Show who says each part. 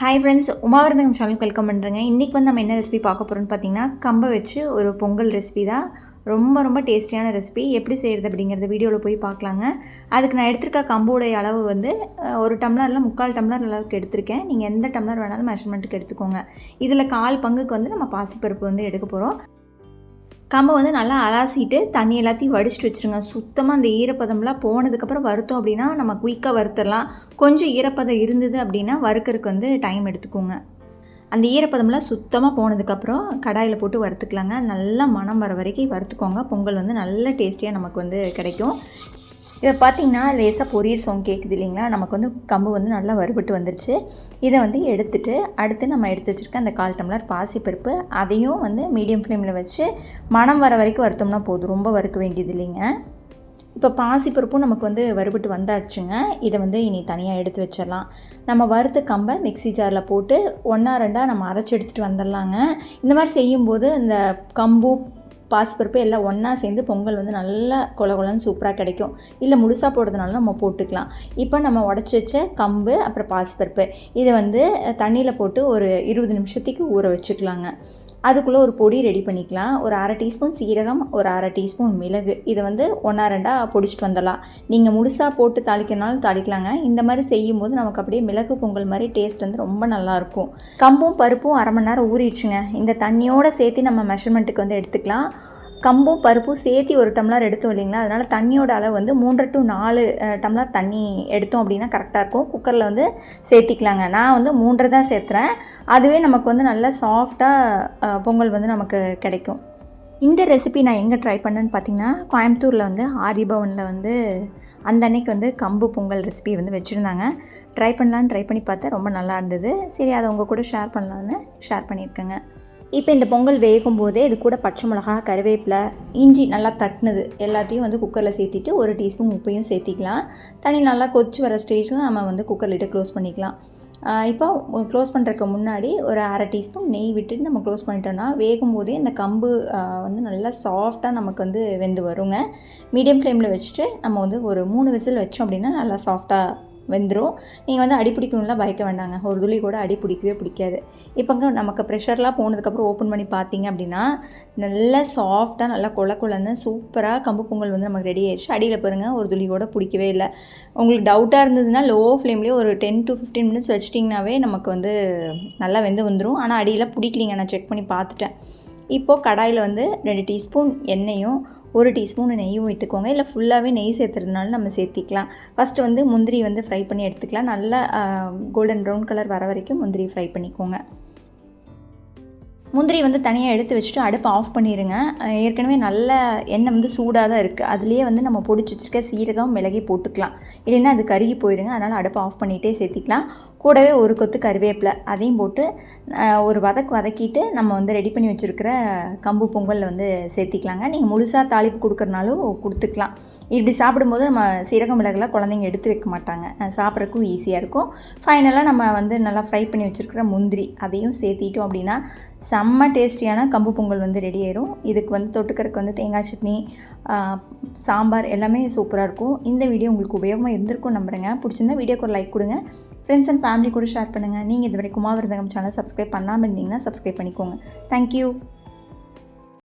Speaker 1: Hi friends உமாவரதகம் சேனலுக்கு welcome பண்ணுறேங்க இன்றைக்கி வந்து நம்ம என்ன ரெசிபி பார்க்க போகிறோம்னு பார்த்தீங்கன்னா கம்பை வச்சு ஒரு பொங்கல் ரெசிபி தான். ரொம்ப ரொம்ப டேஸ்டியான ரெசிபி எப்படி செய்கிறது அப்படிங்கிறத வீடியோவில் போய் பார்க்கலாங்க. அதுக்கு நான் எடுத்திருக்க கம்போடைய அளவு வந்து ஒரு டம்ளரில் முக்கால் டம்ளர் அளவுக்கு எடுத்திருக்கேன். நீங்கள் எந்த டம்ளர் வேணாலும் மெஷர்மெண்ட்டுக்கு எடுத்துக்கோங்க. இதில் கால் பங்குக்கு வந்து நம்ம பாசிப்பருப்பு வந்து எடுக்க போகிறோம் கம்பை வந்து நல்லா அலாசிட்டு தண்ணி எல்லாத்தையும் வடிச்சிட்டு வச்சுருங்க. சுத்தமாக அந்த ஈரப்பதம்லாம் போனதுக்கப்புறம் வறுத்தோம் அப்படின்னா நம்ம குயிக்காக வறுத்துடலாம். கொஞ்சம் ஈரப்பதம் இருந்தது அப்படின்னா வறுக்கறதுக்கு வந்து டைம் எடுத்துக்கோங்க. அந்த ஈரப்பதம்லாம் சுத்தமாக போனதுக்கப்புறம் கடாயில் போட்டு வறுத்துக்கலாங்க. நல்லா மணம் வர வரைக்கும் வறுத்துக்கோங்க. பொங்கல் வந்து நல்ல டேஸ்டியாக நமக்கு வந்து கிடைக்கும். இப்போ பார்த்திங்கன்னா லேசாக பொரியல் சவுண்ட் கேட்குது இல்லைங்களா? நமக்கு வந்து கம்பு வந்து நல்லா வறுபட்டு வந்துருச்சு. இதை வந்து எடுத்துட்டு அடுத்து நம்ம எடுத்து வச்சுருக்க அந்த கால் டம்ளர் பாசிப்பருப்பு அதையும் வந்து மீடியம் ஃப்ளேமில் வச்சு மணம் வர வரைக்கும் வறுத்தோம்னா போதும். ரொம்ப வறுக்க வேண்டியது இல்லைங்க. இப்போ பாசிப்பருப்பும் நமக்கு வந்து வறுபட்டு வந்தாச்சுங்க. இதை வந்து இனி தனியாக எடுத்து வச்சிடலாம் நம்ம வறுத்த கம்பை மிக்ஸி ஜாரில் போட்டு ஒன்றா ரெண்டாக நம்ம அரைச்சி எடுத்துகிட்டு வந்துடலாங்க இந்த மாதிரி செய்யும்போது இந்த கம்பு பாசிப்பருப்பு எல்லாம் ஒன்றா சேர்ந்து பொங்கல் வந்து நல்லா கொல கொலன்னு சூப்பராக கிடைக்கும். இல்லை முழுசாக போடுறதுனால நம்ம போட்டுக்கலாம். இப்போ நம்ம உடச்சி வச்ச கம்பு அப்புறம் பாசிப்பருப்பு இதை வந்து தண்ணியில் போட்டு ஒரு இருபது நிமிஷத்துக்கு ஊற வச்சுக்கலாங்க. அதுக்குள்ளே ஒரு பொடி ரெடி பண்ணிக்கலாம். ஒரு அரை டீஸ்பூன் சீரகம் ஒரு அரை டீஸ்பூன் மிளகு. இதை வந்து ஒன்றா ரெண்டாக பொடிச்சிட்டு வந்துடலாம். நீங்கள் முழுசாக போட்டு தாளிக்கிறனாலும் தாளிக்கலாங்க. இந்த மாதிரி செய்யும்போது நமக்கு அப்படியே மிளகு பொங்கல் மாதிரி டேஸ்ட் வந்து ரொம்ப நல்லாயிருக்கும் கம்பும் பருப்பும் அரை மணி நேரம் ஊறிடுச்சுங்க. இந்த தண்ணியோடு சேர்த்து நம்ம மெஷர்மெண்ட்டுக்கு வந்து எடுத்துக்கலாம். கம்பும் பருப்பும் சேர்த்து ஒரு டம்ளர் எடுத்தோம் இல்லைங்களா? அதனால் தண்ணியோட அளவு வந்து மூன்றரை டு நாலு டம்ளர் தண்ணி எடுத்தோம் அப்படின்னா கரெக்டாக இருக்கும். குக்கரில் வந்து சேர்த்திக்கலாங்க. நான் வந்து மூன்றரை தான் சேர்த்துறேன். அதுவே நமக்கு வந்து நல்லா சாஃப்டாக பொங்கல் வந்து நமக்கு கிடைக்கும். இந்த ரெசிபி நான் எங்கே ட்ரை பண்ணேன்னு பார்த்தீங்கன்னா கோயம்புத்தூரில் வந்து ஆரி பவனில் வந்து அந்த அன்னைக்கு வந்து கம்பு பொங்கல் ரெசிபி வந்து வச்சுருந்தாங்க. ட்ரை பண்ணலான்னு ட்ரை பண்ணி பார்த்தேன். ரொம்ப நல்லா இருந்தது. சரி அதை உங்கள் கூட ஷேர் பண்ணலான்னு ஷேர் பண்ணியிருக்கேங்க. இப்போ இந்த பொங்கல் வேகும் போதே இது கூட பச்சை மிளகா கருவேப்பிலை இஞ்சி நல்லா தட்டினது எல்லாத்தையும் வந்து குக்கரில் சேர்த்திட்டு ஒரு டீஸ்பூன் உப்பையும் சேர்த்திக்கலாம். தண்ணி நல்லா கொதிச்சு வர ஸ்டேஜில் நம்ம வந்து குக்கரில் க்ளோஸ் பண்ணிக்கலாம். இப்போ க்ளோஸ் பண்ணுறதுக்கு முன்னாடி ஒரு அரை டீஸ்பூன் நெய் விட்டுட்டு நம்ம க்ளோஸ் பண்ணிட்டோம்னா வேகும் போதே இந்த கம்பு வந்து நல்லா சாஃப்டாக நமக்கு வந்து வெந்து வருங்க. மீடியம் ஃப்ளேமில் வச்சுட்டு நம்ம வந்து ஒரு மூணு விசில் வச்சோம் அப்படின்னா நல்லா சாஃப்டாக வெந்துடும் நீங்கள் வந்து அடி பிடிக்கணும்லாம் பயக்க வேண்டாங்க. ஒரு துளி கூட அடி பிடிக்கவே பிடிக்காது. இப்போங்க நமக்கு ப்ரெஷர்லாம் போனதுக்கப்புறம் ஓப்பன் பண்ணி பார்த்தீங்க அப்படின்னா நல்லா சாஃப்டாக நல்லா கொல கொலன்னு சூப்பராக கம்பு பொங்கல் வந்து நமக்கு ரெடி ஆயிடுச்சு. அடியில் பாருங்கள் ஒரு துளி கூட பிடிக்கவே இல்லை. உங்களுக்கு டவுட்டாக இருந்ததுன்னா லோ ஃப்ளேம்லேயே ஒரு டென் டு ஃபிஃப்டீன் மினிட்ஸ் வச்சிட்டிங்கனாவே நமக்கு வந்து நல்லா வெந்து வந்துடும் ஆனால் அடியில் பிடிக்கலிங்க. நான் செக் பண்ணி பார்த்துட்டேன். இப்போது கடாயில் வந்து ரெண்டு டீஸ்பூன் எண்ணெயும் ஒரு டீஸ்பூன் நெய்யும் விட்டுக்கோங்க இல்லை ஃபுல்லாகவே நெய் சேர்த்துறதுனால நம்ம சேர்த்திக்கலாம். ஃபஸ்ட்டு வந்து முந்திரி வந்து ஃப்ரை பண்ணி எடுத்துக்கலாம். நல்லா கோல்டன் ப்ரௌன் கலர் வர வரைக்கும் முந்திரி ஃப்ரை பண்ணிக்கோங்க. முந்திரி வந்து தனியாக எடுத்து வச்சுட்டு அடுப்பை ஆஃப் பண்ணிடுங்க ஏற்கனவே நல்ல எண்ணெய் வந்து சூடாக தான் இருக்குது அதுலேயே வந்து நம்ம பொடிச்சு வச்சுருக்க சீரகம் மிளகி போட்டுக்கலாம். இல்லைன்னா அது கருகி போயிடுங்க அதனால் அடுப்பை ஆஃப் பண்ணிகிட்டே சேர்த்திக்கலாம். கூடவே ஒரு கொத்து கருவேப்பிலை அதையும் போட்டு ஒரு வதக்கு வதக்கிட்டு நம்ம வந்து ரெடி பண்ணி வச்சுருக்கிற கம்பு பொங்கலில் வந்து சேர்த்திக்கலாங்க. நீங்கள் முழுசாக தாளிப்பு கொடுக்குறனாலும் கொடுத்துக்கலாம். இப்படி சாப்பிடும்போது நம்ம சீரகம் மிளகுலாம் குழந்தைங்க எடுத்து வைக்க மாட்டாங்க. சாப்பிட்றக்கும் சாப்பிட்றதுக்கும் ஈஸியாக இருக்கும். ஃபைனலாக நம்ம வந்து நல்லா ஃப்ரை பண்ணி வச்சுருக்கிற முந்திரி அதையும் சேர்த்திட்டோம் அப்படின்னா செம்ம டேஸ்டியான கம்பு பொங்கல் வந்து ரெடி ஆயிரும். இதுக்கு வந்து தொட்டுக்கறக்கு வந்து தேங்காய் சட்னி சாம்பார் எல்லாமே சூப்பராக இருக்கும். இந்த வீடியோ உங்களுக்கு உபயோகமாக இருந்திருக்கும் நம்புகிறேங்க பிடிச்சிருந்தா வீடியோக்கு ஒரு லைக் கொடுங்க. ஃப்ரெண்ட்ஸ் அண்ட் ஃபேமிலி கூட ஷேர் பண்ணுங்கள் நீங்கள் இது வரைக்கும் விருதகம் சேனல் சப்ஸ்கிரைப் பண்ணாமல் இருந்தீங்கன்னா சப்ஸ்கிரைப் பண்ணிக்கோங்க. தேங்க்யூ